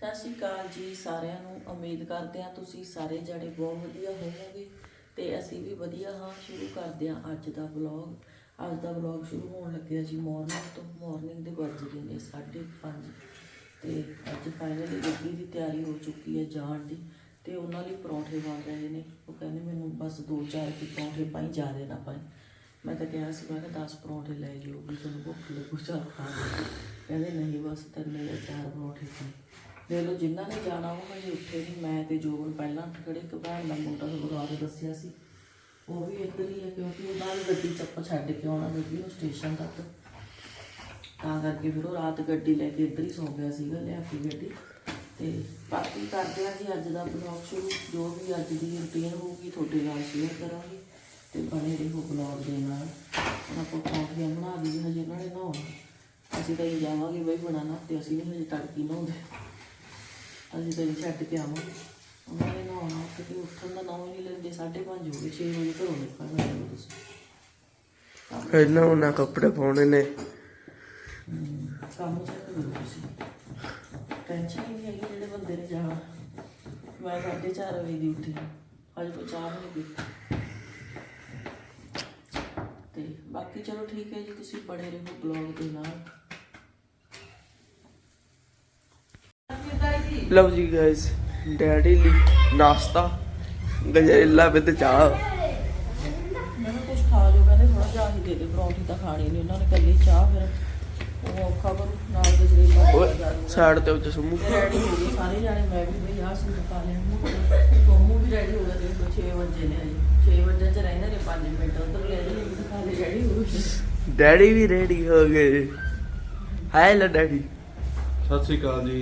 ਸਤਿ ਸ਼੍ਰੀ ਅਕਾਲ ਜੀ ਸਾਰਿਆਂ ਨੂੰ, ਉਮੀਦ ਕਰਦੇ ਹਾਂ ਤੁਸੀਂ ਸਾਰੇ ਜਣੇ ਬਹੁਤ ਵਧੀਆ ਹੋਵੋਗੇ ਤੇ ਅਸੀਂ ਵੀ ਵਧੀਆ ਹਾਂ, ਸ਼ੁਰੂ ਕਰਦੇ ਹਾਂ ਅੱਜ ਦਾ ਵਲੌਗ ਅੱਜ ਦਾ ਵਲੌਗ ਸ਼ੁਰੂ ਹੋਣ ਲੱਗਿਆ ਜੀ ਮਾਰਨਿੰਗ ਤੋਂ ਮਾਰਨਿੰਗ ਦੇ ਵੱਜ ਗਏ ਨੇ 5:30 ਤੇ ਅੱਜ ਫਾਈਨਲੀ ਗੱਡੀ ਦੀ ਤਿਆਰੀ ਹੋ ਚੁੱਕੀ ਹੈ ਜਾਣ ਦੀ ਤੇ ਉਹਨਾਂ ਲਈ ਪਰੌਂਠੇ ਬਣ ਰਹੇ ਨੇ। ਉਹ ਕਹਿੰਦੇ ਮੈਨੂੰ ਬਸ ਦੋ ਚਾਰ ਕਿ ਪਰੌਂਠੇ ਪਾਈ ਜਾ ਨਾ ਪਾਈ। ਮੈਂ ਤਾਂ ਕਿਹਾ ਸੀ, ਮੈਂ ਕਿਹਾ 10 ਪਰੌਂਠੇ ਲੈ ਜਿਓ ਵੀ ਤੁਹਾਨੂੰ ਭੁੱਖ ਲੱਗੂ, ਚਾਰ ਖਾ ਲਓ। ਕਹਿੰਦੇ ਨਹੀਂ ਬਸ ਤਿੰਨ ਜਾਂ ਚਾਰ ਪਰੌਂਠੇ ਪਾਈ। ਦੇ ਲੋ ਜਿਨ੍ਹਾਂ ਨੇ ਜਾਣਾ ਉਹ ਹਜੇ ਉੱਠੇ ਨਹੀਂ ਮੈਂ ਤੇ ਜੋਬਨ ਪਹਿਲਾਂ ਉੱਠ ਖੜੇ ਇੱਕ ਭੈਣ ਦਾ ਮੁੰਡਾ ਗੁਰਦੁਆਰੇ ਦੱਸਿਆ ਸੀ। ਉਹ ਵੀ ਇੱਧਰ ਹੀ ਹੈ ਕਿਉਂਕਿ ਉਹਨਾਂ ਨੇ ਗੱਡੀ ਚੱਪ ਛੱਡ ਕੇ ਆਉਣਾ, ਗੱਡੀ ਨੂੰ ਸਟੇਸ਼ਨ ਤੱਕ। ਤਾਂ ਕਰਕੇ ਫਿਰ ਉਹ ਰਾਤ ਗੱਡੀ ਲੈ ਕੇ ਇੱਧਰ ਹੀ ਸੌ ਗਿਆ ਸੀਗਾ, ਲਿਆ ਕੇ ਗੱਡੀ। ਤੇ ਬਾਕੀ ਕਰਦੇ ਆ ਜੀ, ਅੱਜ ਦਾ ਬਲੌਗ ਸ਼ੁਰੂ। ਜੋ ਵੀ ਅੱਜ ਦੀ ਰੁਟੀਨ ਹੋਊਗੀ, ਤੁਹਾਡੇ ਨਾਲ ਸ਼ੇਅਰ ਕਰਾਂਗੇ। ਤੇ ਬਣੇ ਰਹੋ ਬਲੌਗ ਦੇ ਨਾਲ। ਹੁਣ ਆਪਾਂ ਪਰੌਂਠੀਆਂ ਬਣਾ ਲਈ ਹਜੇ ਉਹਨਾਂ ਨੇ ਨਹਾਉਣਾ। ਅਸੀਂ ਤਾਂ ਇਹ ਜਾਵਾਂਗੇ ਬਈ ਬਣਾਣਾ ਤੇ ਅਸੀਂ ਨਹੀਂ ਹਜੇ ਤੜਕੀ ਨਹਾਉਂਦੇ। ਅਸੀਂ ਤਾਂ ਛੱਡ ਕੇ ਆਵਾਂਗੇ ਉਹਨਾਂ ਨੇ ਨਹਾਉਣਾ ਤੇ ਫਿਰ ਉੱਠਣ ਦਾ ਨਾਮ ਹੀ ਨਹੀਂ ਲੈਂਦੇ 5:30 ਹੋ ਗਏ 6 ਵਜੇ ਘਰੋਂ ਨਿਕਲਣਾ ਹੈ ਤੁਸੀਂ। ਇਹਨਾਂ ਉਹਨਾਂ ਕੱਪੜੇ ਪਾਉਣੇ ਨੇ। ਕੰਮ ਚੈੱਕ ਕਰੋ ਤੁਸੀਂ। ਟੈਨਸ਼ਨ ਹੀ ਨਹੀਂ ਹੈਗੀ ਜਿਹੜੇ ਬੰਦੇ ਨੇ ਜਾਣਾ। ਮੈਂ ਸਾਢੇ ਚਾਰ ਵਜੇ ਦੀ ਉੱਠੀ। ਅੱਜ ਕੋਈ ਚਾਹ ਨਹੀਂ ਪੀਤੀ। ਤੇ ਬਾਕੀ ਚਲੋ ਠੀਕ ਹੈ ਜੀ ਤੁਸੀਂ ਬੜੇ ਰਹੋ ਬਲੌਗ ਦੇ ਨਾਲ। ਲਓ ਜੀ ਗਾਇਸ ਡੈਡੀ ਲਈ ਨਾਸ਼ਤਾ ਗਜਰੇਲਾ ਵਿਦ ਚਾਹ। ਮੈਂ ਕੁਝ ਖਾ ਲਿਓ ਕਹਿੰਦੇ ਥੋੜਾ ਜਿਹਾ ਹੀ ਦੇ ਦੇ ਪਰੌਂਠੀ ਤਾਂ ਖਾਣੀ ਨਹੀਂ ਉਹਨਾਂ ਨੇ ਕੱਲੀ ਚਾਹ ਫਿਰ ਉਹ ਔਖਾ ਕਰੂ ਨਾਲ ਗਜਰੇਲਾ ਸਾਈਡ ਤੇ ਉੱਤੇ ਸਮੂ। ਰੈਡੀ ਹੋ ਗਏ ਸਾਰੇ ਜਾਣੇ ਮੈਂ ਵੀ ਬਈ ਆਹ ਸੂਟ ਪਾ ਲਿਆ ਮੂੰਹ ਸੋਮੂ ਵੀ ਰੈਡੀ ਹੋ ਗਿਆ ਦੇਖੋ 6 ਵਜੇ ਨੇ ਅਜੇ 6 ਵਜੇ ਚ ਰਹਿੰਦੇ ਨੇ 5 ਮਿੰਟ ਉਧਰ ਲੈ ਜੀ ਵੀ ਖਾ ਲੈ ਰੈਡੀ ਹੋ ਗਏ। ਡੈਡੀ ਵੀ ਰੈਡੀ ਹੋ ਗਏ। ਹਾਏ ਲਾ ਡੈਡੀ ਸਤਿ ਸ੍ਰੀ ਅਕਾਲ ਜੀ।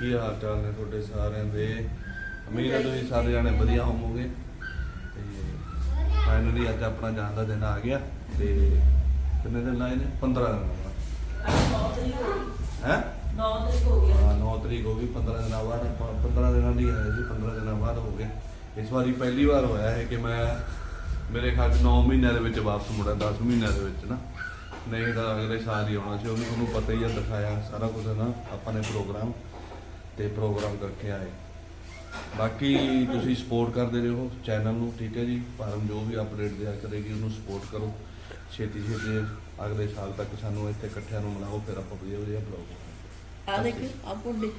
ਕੀ ਹਾਲ ਚਾਲ ਨੇ ਤੁਹਾਡੇ ਸਾਰਿਆਂ ਦੇ? ਉਮੀਦ ਹੈ ਤੁਸੀਂ ਸਾਰੇ ਜਾਣੇ ਵਧੀਆ ਹੋਵੋਗੇ। ਤੇ ਫਾਈਨਲੀ ਅੱਜ ਆਪਣਾ ਜਾਣ ਦਾ ਦਿਨ ਆ ਗਿਆ ਤੇ ਕਿੰਨੇ ਦਿਨ ਲਾਏ ਨੇ? 15 ਦਿਨ ਹੈ 9 ਤਰੀਕ ਹੋ ਗਈ। ਹਾਂ? 9 ਤਰੀਕ ਹੋ ਗਈ। 15 ਦਿਨਾਂ ਬਾਅਦ ਆਪਾਂ 15 ਦਿਨਾਂ ਦੀ ਹੈ ਜੀ 15 ਦਿਨਾਂ ਬਾਅਦ ਹੋ ਗਏ। ਇਸ ਵਾਰੀ ਪਹਿਲੀ ਵਾਰ ਹੋਇਆ ਹੈ ਕਿ ਮੈਂ ਮੇਰੇ ਖਿਆਲ 9 ਮਹੀਨਿਆਂ ਦੇ ਵਿੱਚ ਵਾਪਸ ਮੁੜਿਆ 10 ਮਹੀਨਿਆਂ ਦੇ ਵਿੱਚ ਨਾ। ਨਹੀਂ ਤਾਂ ਅਗਲੇ ਸਾਲ ਹੀ ਆਉਣਾ ਸੀ ਉਹ ਵੀ ਤੁਹਾਨੂੰ ਪਤਾ ਹੀ ਹੈ ਦਿਖਾਇਆ ਸਾਰਾ ਕੁਝ ਨਾ ਆਪਾਂ ਨੇ ਪ੍ਰੋਗਰਾਮ ਤੇ ਪ੍ਰੋਗਰਾਮ ਕਰਕੇ ਆਏ। ਬਾਕੀ ਤੁਸੀਂ ਸਪੋਰਟ ਕਰਦੇ ਰਹੋ ਚੈਨਲ ਨੂੰ ਠੀਕ ਹੈ ਜੀ? ਪਰਮ ਜੋ ਵੀ ਅਪਡੇਟ ਦਿਆ ਕਰੇਗੀ ਉਹਨੂੰ ਸਪੋਰਟ ਕਰੋ। ਛੇਤੀ ਛੇਤੀ ਅਗਲੇ ਸਾਲ ਤੱਕ ਸਾਨੂੰ ਇੱਥੇ ਇਕੱਠਿਆਂ ਨੂੰ ਮਿਲਾਓ ਫਿਰ ਆਪਾਂ ਵਧੀਆ ਵਧੀਆ ਬਲੌਗ ਆ ਦੇਖ ਆ ਪੁੱਡੀ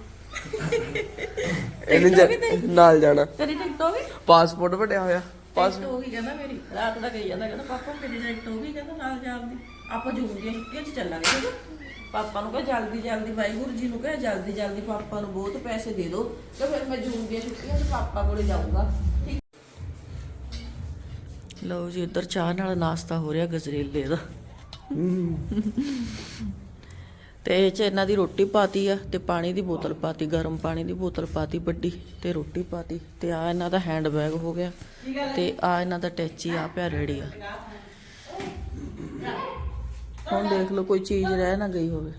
ਇਹਨੇ ਨਾਲ ਜਾਣਾ। ਤੇਰੀ ਟਿਕਟ ਹੋ ਗਈ ਪਾਸਪੋਰਟ ਵੱਡਿਆ ਹੋਇਆ। ਪਾਸ ਟਿਕਟ ਹੋ ਗਈ ਕਹਿੰਦਾ ਮੇਰੀ। ਰਾਤ ਦਾ ਕਹੀ ਜਾਂਦਾ ਕਹਿੰਦਾ ਪਾਪਾ ਮੇਰੀ ਟਿਕਟ ਹੋ ਗਈ ਕਹਿੰਦਾ ਨਾਲ ਜਾਣ ਦੀ। ਆਪਾਂ ਜੂਨ ਦੀਆਂ ਛੁੱਟੀਆਂ 'ਚ ਚੱਲਾਂਗੇ? ਪਾਪਾ ਨੂੰ ਕਹੇ ਜਲਦੀ ਜਲਦੀ ਵਾਹਿਗੁਰੂ ਜੀ ਨੂੰ ਕਹੇ ਜਲਦੀ ਜਲਦੀ ਪਾਪਾ ਨੂੰ ਬਹੁਤ ਪੈਸੇ ਦੇ ਦਿਓ ਤੇ ਫਿਰ ਮੈਂ ਜੂਨ ਦੀਆਂ ਛੁੱਟੀਆਂ 'ਚ ਪਾਪਾ ਕੋਲੇ ਜਾਊਂਗਾ। ਲਓ ਜੀ ਇੱਧਰ ਚਾਹ ਨਾਲ ਨਾਸ਼ਤਾ ਹੋ ਰਿਹਾ ਗਜਰੇਲੇ ਦਾ। ਤੇ ਇਹ ਚ ਇਹਨਾਂ ਦੀ ਰੋਟੀ ਪਾਤੀ ਆ ਤੇ ਪਾਣੀ ਦੀ ਬੋਤਲ ਪਾਤੀ ਗਰਮ ਪਾਣੀ ਦੀ ਬੋਤਲ ਪਾਤੀ ਵੱਡੀ ਤੇ ਰੋਟੀ ਪਾਤੀ ਤੇ ਆ ਇਹਨਾਂ ਦਾ ਹੈਂਡ ਬੈਗ ਹੋ ਗਿਆ ਤੇ ਆ ਇਹਨਾਂ ਦਾ ਟੈਚੀ ਆ ਪਿਆ ਰੈਡੀ ਆ। ਹੁਣ ਦੇਖ ਲਓ ਕੋਈ ਚੀਜ਼ ਰਹਿ ਨਾ ਗਈ ਹੋਵੇ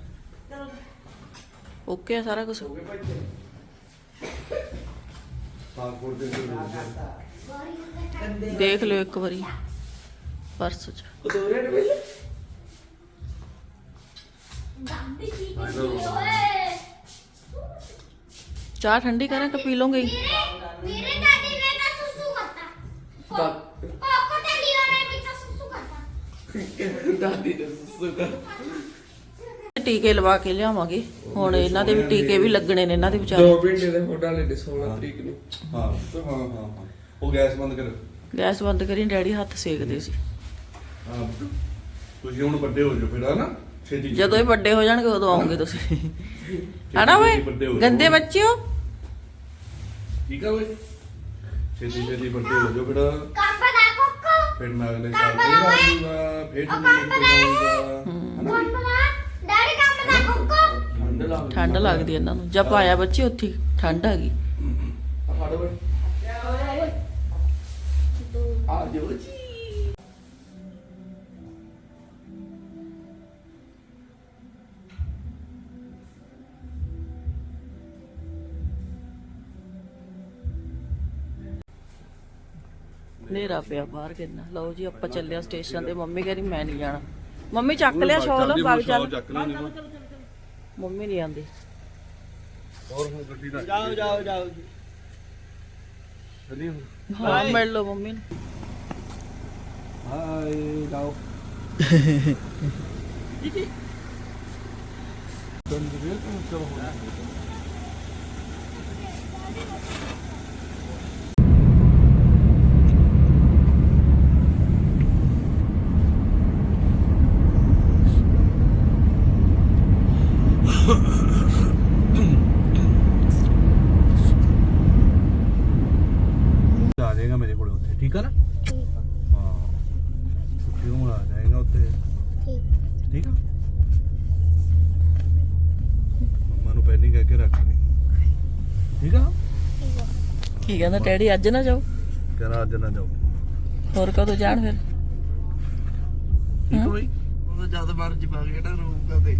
ਓਕੇ ਆ ਸਾਰਾ ਕੁਝ ਪਾਸਪੋਰਟ ਦੇ ਦੇਖ ਲਿਓ ਇੱਕ ਵਾਰੀ ਪਰਸ ਚ ਚਾਹ ਠੰਡੀ ਕਰਾਂ ਕਿ ਪੀ ਲਓਗੇ मेरे दादी ने का सुसु करता ਟੀਕੇ ਲਵਾ ਕੇ ਲਿਆਵਾਂਗੇ। ਹੁਣ ਇਹਨਾਂ ਦੇ ਵੀ ਟੀਕੇ ਵੀ ਲੱਗਣੇ ਨੇ ਇਹਨਾਂ ਦੇ ਵਿਚਾਰੇ। ਦੋ ਮਹੀਨੇ ਦੇ ਮੋਢਾ ਲੈ ਦੇ 16 ਤਰੀਕ ਨੂੰ। ਹਾਂ ਹਾਂ ਹਾਂ ਉਹ ਗੈਸ ਬੰਦ ਕਰ ਗੈਸ ਬੰਦ ਕਰੀ ਹੱਥ ਸੇਕਦੇ ਸੀ। ਤੁਸੀਂ ਜਦੋਂ ਇਹ ਵੱਡੇ ਹੋ ਜਾਣਗੇ ਉਦੋਂ ਆਉਂਗੇ ਤੁਸੀਂ। ਹਨਾ ਵੱਡੇ ਗੰਦੇ ਬੱਚਿਓ ਠੀਕ ਆ ਓਏ? ਛੇਤੀ ਛੇਤੀ ਵੱਡੇ ਹੋ ਜਾਓ ਫਿਰ। ਫਿਰ ਮੈਂ ਅਗਲੇ ਸਾਲ ਫਿਰ ਆਉਂਗਾ ਫਿਰ ਤੁਹਾਨੂੰ ਹਨਾ? ਡੈਡੀ ਕੰਮ ਦਾ ਕੁੱਕੋ ਠੰਡ ਲੱਗਦੀ ਇਹਨਾਂ ਨੂੰ। ਜਦ ਪਾਇਆ ਬੱਚੇ ਉੱਥੇ ਠੰਡ ਆ ਗਈ। ਆ ਜੀ। ਹਨੇਰਾ ਪਿਆ ਬਾਹਰ ਕਿੰਨਾ। ਲਓ ਜੀ ਆਪਾਂ ਚੱਲਿਆ ਸਟੇਸ਼ਨ ਤੇ। ਮੰਮੀ ਕਹਿੰਦੀ ਮੈਂ ਨਹੀਂ ਜਾਣਾ। ਮੰਮੀ ਚੱਕ ਲਿਆ ਸ਼ਾਲ ਵਗ ਚੱਲ। ਚੱਕ ਲੈਣੀ ਮੰਮੀ ਨਹੀਂ ਆਂਦੀ ਹੋਰ ਹੁਣ ਗੱਡੀ ਦਾ ਜਾਓ ਜਾਓ ਜਾਓ ਚੱਲੀ ਹੁਣ। ਹਾਂ ਮਿਲ ਲਓ ਮੰਮੀ ਨੂੰ। ਹਾਏ ਜਾਓ। ਤੰਦਰੀਲ ਤੋਂ ਚਲੋ ਹੋ ਆ ਜਾਏਗਾ ਮੇਰੇ ਕੋਲ ਉੱਥੇ ਠੀਕ ਆ ਨਾ? ਠੀਕ ਆ। ਹਾਂ। ਛੁੱਟੀ ਨੂੰ ਆ ਜਾਏਗਾ ਉੱਥੇ? ਠੀਕ। ਠੀਕ ਆ? ਮੰਮਾ ਨੂੰ ਪਹਿਲਾਂ ਹੀ ਕਹਿ ਕੇ ਰੱਖ ਲਈ। ਠੀਕ ਆ? ਠੀਕ ਆ। ਕੀ ਕਹਿੰਦਾ ਡੈਡੀ ਅੱਜ ਨਾ ਜਾਓ? ਕਹਿੰਦਾ ਅੱਜ ਨਾ ਜਾਓ। ਹੋਰ ਕਦੋਂ ਜਾਣ ਫਿਰ? ਠੀਕ ਆ ਬਈ? ਜਦ ਮਰਜ਼ੀ ਪਾ ਕੇ ਨਾ ਰੂਗਾ ਤੇ।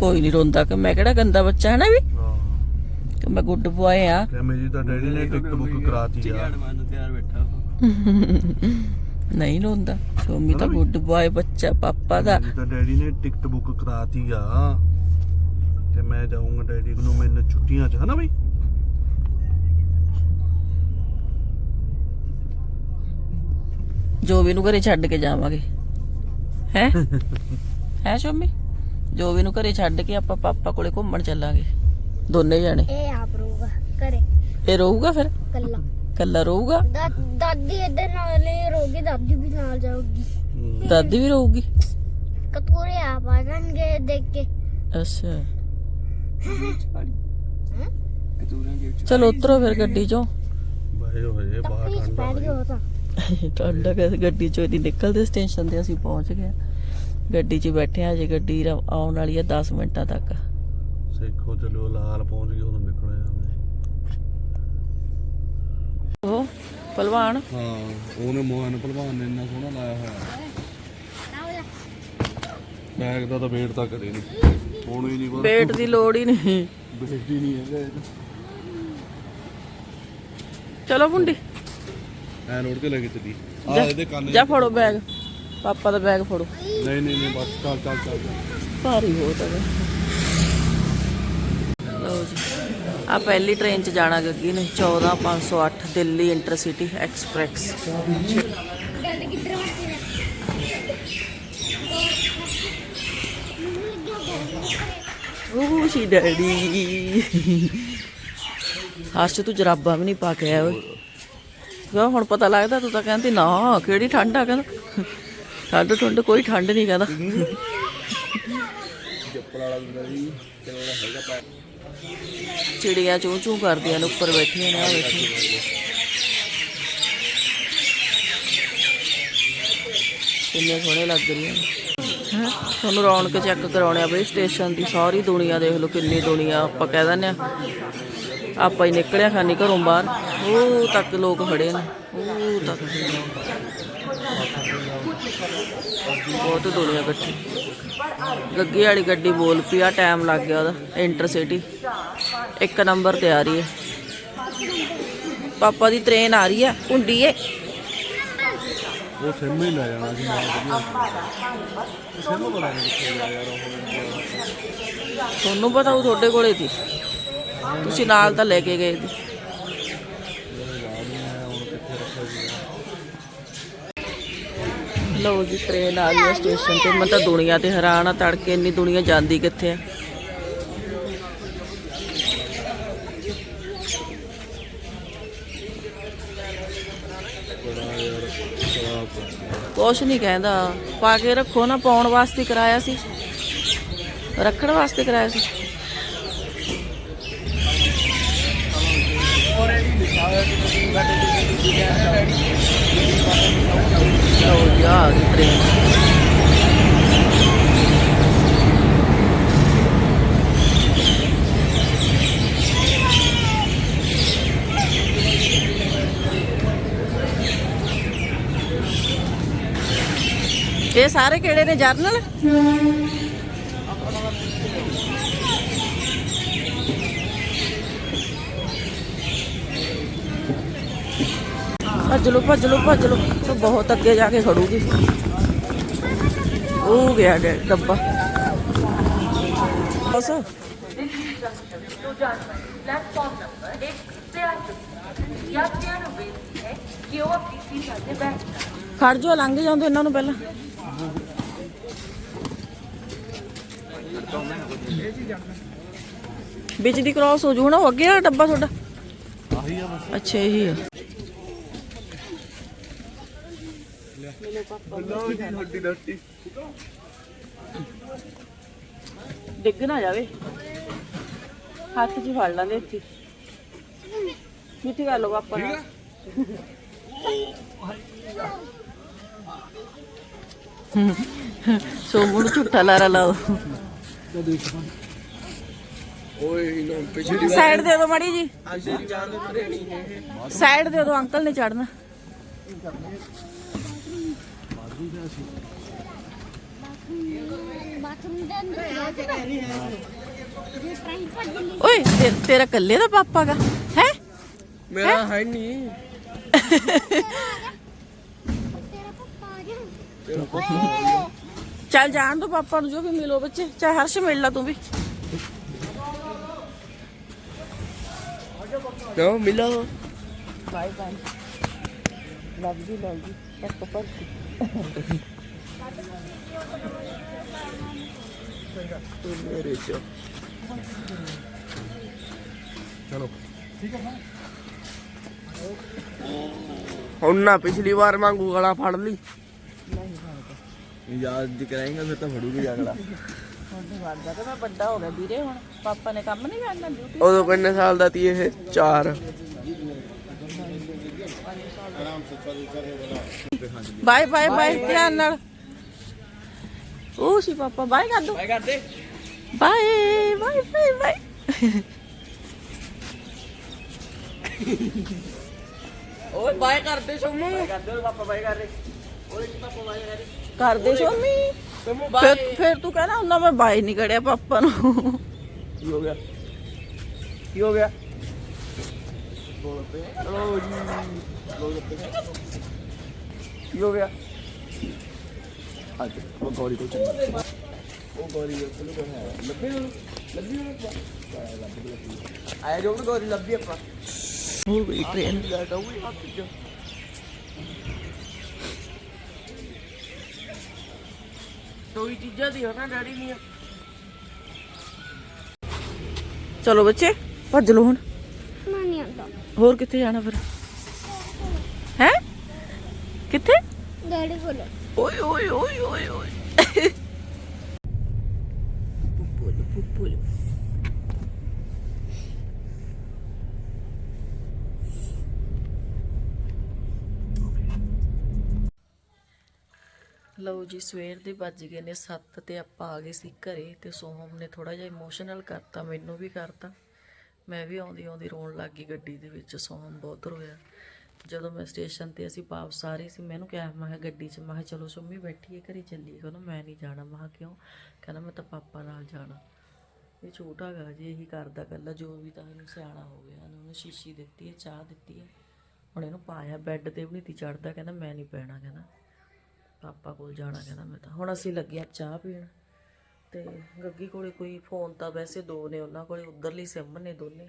ਕੋਈ ਨਹੀਂ ਰੋਂਦਾ ਕਿ ਮੈਂ ਕਿਹੜਾ ਗੰਦਾ ਬੱਚਾ ਹੈ ਨਾ ਵੀ? ਹਾਂ। ਕਿ ਮੈਂ ਗੁੱਡ ਬੁਆਏ ਆ। ਤੇ ਮੇਰੀ ਤਾਂ ਡੈਡੀ ਨੇ ਟਿਕਟ ਬੁੱਕ ਕਰਾਤੀ ਆ। ਮਨ ਤਿਆਰ ਬੈਠਾ। ਨਹੀਂ ਰੋਂਦਾ। ਸ਼ੋਮੀ ਤਾਂ ਗੁੱਡ ਬੁਆਏ ਬੱਚਾ ਪਾਪਾ ਦਾ। ਤਾਂ ਡੈਡੀ ਨੇ ਟਿਕਟ ਬੁੱਕ ਕਰਾਤੀ ਆ। ਤੇ ਮੈਂ ਜਾਊਂਗਾ ਡੈਡੀ ਨੂੰ ਮਿਲਣ ਛੁੱਟੀਆਂ 'ਚ ਹਨਾ ਬਈ? ਜੋ ਵੀ ਨੂੰ ਘਰੇ ਛੱਡ ਕੇ ਜਾਵਾਂਗੇ। ਹੈ? ਹੈ ਸ਼ੋਮੀ? ਜੋ ਵੀ ਨੂੰ ਘਰੇ ਛੱਡ ਕੇ ਆਪਾਂ ਪਾਪਾ ਕੋਲੇ ਘੁੰਮਣ ਚੱਲਾਂਗੇ। ਦੋਨੇ ਜਾਣੇ? ਇਹ ਆਪ ਰਹੂਗਾ ਘਰੇ। ਇਹ ਰਹੂਗਾ ਫਿਰ? ਕੱਲਾ ਕੱਲਾ ਰਹੂਗਾ ਦਾ- ਦਾਦੀ ਇੱਧਰ ਨਾਲ ਹੀ ਰਹੂਗੀ ਦਾਦੀ ਵੀ ਨਾਲ ਜਾਊਗੀ। ਦਾਦੀ ਵੀ ਰਹੂਗੀ ਕਤੂਰੇ ਆਪ ਆ ਜਾਣਗੇ ਦੇਖ ਕੇ। ਅੱਛਾ। ਚਲੋ ਉਤਰੋ ਫਿਰ ਗੱਡੀ ਚੋਂ। ਬਾਏ ਹੋਏ ਬਾਹਰ ਚ ਠੰਡਾ ਬੈਠ ਗਿਆ ਤਾਂ। ਠੰਡਾ ਕਿ ਗੱਡੀ ਚੋਂ ਦੀ ਨਿਕਲਦੇ ਸਟੇਸ਼ਨ ਤੇ ਅਸੀਂ ਪਹੁੰਚ ਗਏ। ਗੱਡੀ 'ਚ ਬੈਠੇ ਆ ਜੇ ਗੱਡੀ ਰ- ਆਉਣ ਵਾਲੀ ਆ 10 ਮਿੰਟਾਂ ਤੱਕ। ਸੇਖੋ ਚਲੋ ਲਾਲ ਪਹੁੰਚ ਗਏ ਉਦੋਂ ਨਿਕਲੇ ਜਾਂਦੇ ਉਹ ਪਹਿਲਵਾਨ? ਹਾਂ ਉਹਨੇ ਮੋਹਨ ਭਲਵਾਨ ਨੇ ਇੰਨਾ ਸੋਹਣਾ ਲਾਇਆ ਹੋਇਆ। ਬੈਗ ਦਾ ਤਾਂ ਵੇਟ ਤਾਂ ਕਰੇ ਨਹੀਂ। ਹੋਣੀ ਹੀ ਨਹੀਂ ਵੇਟ ਦੀ ਲੋੜ ਹੀ ਨਹੀਂ। ਵੇਟ ਹੀ ਨਹੀਂ ਹੈਗਾ ਚਲੋ ਮੁੰਡੀ। ਐ ਨੋੜ ਕੇ ਲੈ ਕੇ ਚੱਲੀ। ਆ ਇਹਦੇ ਕੰਨ ਜਾ ਫੜੋ ਬੈਗ। ਪਾਪਾ ਦਾ ਬੈਗ ਫੜੋ। ਨਹੀਂ ਨਹੀਂ ਨਹੀਂ ਬਸ ਚੱਲ ਚੱਲ ਚੱਲ। ਭਾਰੀ ਹੈ ਲਓ ਜੀ ਆ ਪਹਿਲੀ ਟ੍ਰੇਨ 'ਚ ਜਾਣਾ ਗੱਗੀ ਨੇ 14508 ਦਿੱਲੀ ਇੰਟਰਸਿਟੀ ਐਕਸਪ੍ਰੈਸ। ਦਾਦੀ ਉਹ ਸੀ ਡੈਡੀ। ਹਰਸ਼, ਤੂੰ ਜਰਾਬਾ ਵੀ ਨਹੀਂ ਪਾ ਕੇ ਆਇਆ ਓਏ। ਵਾ ਹੁਣ ਪਤਾ ਲੱਗਦਾ ਤੂੰ ਤਾਂ ਕਹਿੰਦੀ ਨਾ, ਕਿਹੜੀ ਠੰਡ ਆ ਕਹਿੰਦਾ। ਠੰਡ ਠੰਡ ਕੋਈ ਠੰਡ ਨਹੀਂ ਕਹਿੰਦਾ। ਚਿੜੀਆਂ ਚੂੰ ਚੂੰ ਕਰਦੀਆਂ ਨੇ, ਉੱਪਰ ਬੈਠੀਆਂ ਨੇ ਆ ਵੇਖੀ। ਕਿੰਨੇ ਸੋਹਣੇ ਲੱਗ ਰਹੀਆਂ ਨੇ। ਹੈਂ? ਤੁਹਾਨੂੰ ਰੌਣਕ ਚੈੱਕ ਕਰਾਉਣੇ ਆ ਬਈ ਸਟੇਸ਼ਨ ਦੀ ਸਾਰੀ ਦੁਨੀਆ ਦੇਖ ਲਓ ਕਿੰਨੀ ਦੁਨੀਆ, ਆਪਾਂ ਕਹਿ ਦਿੰਦੇ ਆ। ਆਪਾਂ ਹੀ ਨਿਕਲਿਆ ਖਾਨੀ ਘਰੋਂ ਬਾਹਰ। ਉਹ ਤੱਕ ਲੋਕ ਖੜੇ ਨੇ, ਉਹ ਤੱਕ। ਬਹੁਤ ਦੁਨੀਆ ਇਕੱਠੀ। ਗੱਗੇ ਵਾਲੀ ਗੱਡੀ ਬੋਲ ਪਈ ਆ ਟਾਈਮ ਲੱਗ ਗਿਆ ਉਹਦਾ ਇੰਟਰਸਿਟੀ ਇੱਕ ਨੰਬਰ ਤੇ ਆ ਰਹੀ ਹੈ। ਪਾਪਾ ਦੀ ਟ੍ਰੇਨ ਆ ਰਹੀ ਹੈ ਹੁੰਡੀ ਏ। ਉਹ ਸਿਮ ਹੀ ਲੈ ਜਾਣਾ ਸੀ ਨਾਲ ਵਧੀਆ। ਸਿਮ ਬਣਾ ਕੇ ਕਿੱਥੇ ਗਿਆ ਯਾਰ ਉਹ ਤੁਹਾਨੂੰ ਪਤਾ ਉਹ ਤੁਹਾਡੇ ਕੋਲੇ ਸੀ। ਤੁਸੀਂ ਨਾਲ ਤਾਂ ਲੈ ਕੇ ਗਏ ਸੀ। ਲਓ ਜੀ ਟ੍ਰੇਨ ਆ ਗਈ ਹੈ ਸਟੇਸ਼ਨ ਤੇ। ਮੈਂ ਤਾਂ ਦੁਨੀਆ ਤੇ ਹੈਰਾਨ ਆ, ਤੜਕੇ ਇੰਨੀ ਦੁਨੀਆ ਜਾਂਦੀ ਕਿੱਥੇ ਆ? ਕੁਛ ਨਹੀਂ ਕਹਿੰਦਾ। ਪਾ ਕੇ ਰੱਖੋ ਨਾ, ਪਾਉਣ ਵਾਸਤੇ ਕਰਾਇਆ ਸੀ। ਰੱਖਣ ਵਾਸਤੇ ਕਰਾਇਆ ਸੀ। ਲਓ ਜੀ ਆ ਗਈ ਟ੍ਰੇਨ ਇਹ ਸਾਰੇ ਕਿਹੜੇ ਨੇ ਜਰਨਲ? ਭੱਜ ਲੋ ਭੱਜ ਲੋ ਭੱਜ ਲੋ ਉਹ ਬਹੁਤ ਅੱਗੇ ਜਾ ਕੇ ਖੜੂਗੀ। ਉਹ ਗਿਆ ਡੱਬਾ। ਬਸ। ਪਲੈਟਫਾਰਮ ਨੰਬਰ 193 ਜਾਂ 93 ਹੈ ਕਿ ਉਹ ਖੜ ਜੋ ਲੰਘ ਜਾਂਦੇ ਇਹਨਾਂ ਨੂੰ ਪਹਿਲਾਂ। ਬਿਜਲੀ ਦੀ ਕ੍ਰਾਸ ਹੋ ਜੂ ਨਾ ਉਹ ਅੱਗੇ ਆ ਡੱਬਾ ਤੁਹਾਡਾ? ਆਹੀ ਆ ਬਸ। ਅੱਛਾ ਇਹੀ ਆ। ਹੱਡੀ ਡਿੱਗ ਨਾ ਜਾਵੇ। ਹੱਥ 'ਚ ਫੜ ਲਾਂਦੇ ਇੱਥੇ। ਮਿੱਠੀ ਕਰ ਲਓ ਪਾਪਾ ਨਾਲ। ਸੋਮੂ ਨੂੰ ਝੂਠਾ ਲਾਰਾ ਲਾਓ। ਓਏ ਨਾ ਪਿਛੜੀ ਸਾਈਡ ਦੇ ਦਿਓ ਮਾੜੀ ਜੀ। ਦੇ ਸਾਈਡ ਦੇ ਦਿਓ ਅੰਕਲ ਨੇ ਚੜਨਾ ਪਰ ਓਏ ਤੇ- ਤੇਰਾ ਕੱਲੇ ਦਾ ਪਾਪਾ ਗਾ ਹੈ? ਮੇਰਾ ਹੈ? ਨਹੀਂ ਚੱਲ ਜਾਣ ਦੋ ਪਾਪਾ ਨੂੰ ਜੋ ਵੀ ਮਿਲੋ ਬੱਚੇ ਚਾਹੇ ਹਰਸ਼ ਮਿਲ ਲਾ ਤੂੰ ਵੀ। ਨਾ ਮਿਲੋ। Bye bye love you love you. ਪਪਾ ਪਪਾ ਮੇਰੇ ਚੋ ਚਲੋ ਹੁਣ ਨਾ ਪਿਛਲੀ ਵਾਰ ਵਾਂਗੂ ਗਲਾ ਫੜ ਲਈ। ਯਾਦ ਜੀ ਕਰਾਂਗਾ ਫਿਰ ਤਾਂ ਫੜੂਗੀ ਅਗਲਾ ਵਾਦਾ ਤੇ ਮੈਂ ਵੱਡਾ ਹੋ ਗਿਆ ਵੀਰੇ ਹੁਣ। ਪਾਪਾ ਨੇ ਕੰਮ ਨਹੀਂ ਕਰਨਾ ਡਿਊਟੀ ਉਦੋਂ ਕਿੰਨੇ ਸਾਲ ਦਾ ਤੀ ਇਹ? 4 ਬਾਏ ਬਾਏ ਬਾਏ ਧਿਆਨ ਨਾਲ ਉਹ ਸੀ ਪਾਪਾ ਬਾਏ ਕਰ ਦੋ ਬਾਏ ਕਰਦੇ ਬਾਏ ਬਾਏ ਬਾਏ ਬਾਏ ਓਏ ਬਾਏ ਕਰਦੇ ਸੋਮੂ ਬਾਏ ਕਰਦੇ ਪਾਪਾ ਬਾਏ ਕਰ ਰਹੇ ਕਰਦੇ ਸ਼ੋਮੀ ਫਿਰ ਫਿਰ ਤੂੰ ਕਹਿਣਾ ਹੁੰਦਾ ਮੈਂ ਬਾਏ ਨਹੀਂ ਕੜਿਆ ਪਾਪਾ ਨੂੰ ਕੀ ਹੋ ਗਿਆ ਕੀ ਹੋ ਗਿਆ ਬੋਲ ਪੇ ਹਲੋ ਜੀ ਬੋਲ ਪੇ ਕੀ ਹੋ ਗਿਆ? ਅੱਜ ਉਹ ਗੌਰੀ ਕੋਲ ਚੱਲ ਉਹ ਗੌਰੀ ਕੋਲ ਕੋਲ ਹੈ ਲੱਭੇ ਆਇਆ ਜੋ ਵੀ ਗੌਰੀ ਲੱਭੀ ਆਪਾਂ। ਹੋ ਗਈ ਟ੍ਰੇਨ ਲੈ ਤਾਂ ਉਹ ਹੱਥ ਚ ਤੋਈ ਚੀਜ਼ਾਂ ਦੀ ਹੋਣਾ ਡੈਡੀ ਨਹੀਂ ਚਲੋ ਬੱਚੇ ਭੱਜ ਲਓ ਹੁਣ। ਮੈਂ ਨਹੀਂ ਆਉਂਦਾ। ਹੋਰ ਕਿੱਥੇ ਜਾਣਾ ਫਿਰ? ਹੈ? ਕਿੱਥੇ? ਡੈਡੀ ਕੋਲ। ਓਏ ਓਏ ਓਏ ਓਏ ਓਏ। ਲਓ ਜੀ ਸਵੇਰ ਦੇ ਵੱਜ ਗਏ ਨੇ 7 ਤੇ ਆਪਾਂ ਆ ਗਏ ਸੀ ਘਰੇ ਤੇ ਸੋਹਮ ਨੇ ਥੋੜਾ ਜਿਹਾ ਇਮੋਸ਼ਨਲ ਕਰਤਾ ਮੈਨੂੰ ਵੀ ਕਰਤਾ। ਮੈਂ ਵੀ ਆਉਂਦੀ ਆਉਂਦੀ ਰੋਣ ਲੱਗ ਗਈ ਗੱਡੀ ਦੇ ਵਿੱਚ ਸੋਹਮ ਬਹੁਤ ਰੋਇਆ। ਜਦੋਂ ਮੈਂ ਸਟੇਸ਼ਨ ਤੇ ਅਸੀਂ ਵਾਪਸ ਆ ਰਹੇ ਸੀ, ਮੈਨੂੰ ਕਿਹਾ, ਮੈਂ ਕਿਹਾ ਗੱਡੀ 'ਚ, ਮੈਂ ਕਿਹਾ ਚਲੋ ਸੁਮੀ ਬੈਠੀਏ, ਘਰੇ ਚੱਲੀਏ। ਕਹਿੰਦਾ, ਮੈਂ ਨਹੀਂ ਜਾਣਾ। ਮੈਂ ਕਿਹਾ, ਕਿਉਂ? ਕਹਿੰਦਾ, ਮੈਂ ਤਾਂ ਪਾਪਾ ਨਾਲ ਜਾਣਾ। ਇਹ ਛੋਟਾ ਗਾ ਜੀ, ਇਹੀ ਕਰਦਾ ਕੱਲਾ ਜੋ ਵੀ ਤਾਂ ਇਹਨੂੰ ਸਿਆਣਾ ਹੋ ਗਿਆ। ਉਹਨੂੰ ਸ਼ੀਸ਼ੀ ਦਿੱਤੀ ਹੈ, ਚਾਹ ਦਿੱਤੀ ਹੈ। ਹੁਣ ਇਹਨੂੰ ਪਾਇਆ, ਬੈੱਡ ਤੇ ਵੀ ਨਹੀਂ ਤੀ ਚੜਦਾ ਕਹਿੰਦਾ, ਮੈਂ ਨਹੀਂ ਪੈਣਾ, ਕਹਿੰਦਾ। ਪਾਪਾ ਕੋਲ ਜਾਣਾ, ਕਹਿੰਦਾ ਮੈਂ ਤਾਂ। ਹੁਣ ਅਸੀਂ ਲੱਗਿਆ ਚਾਹ ਪੀਣ। ਤੇ ਗੱਗੀ ਕੋਲੇ ਕੋਈ ਫੋਨ ਤਾਂ ਵੈਸੇ ਦੋ ਨੇ, ਉਹਨਾਂ ਕੋਲੇ ਉਧਰਲੀ ਸਿਮ ਨੇ ਦੋਨੇ।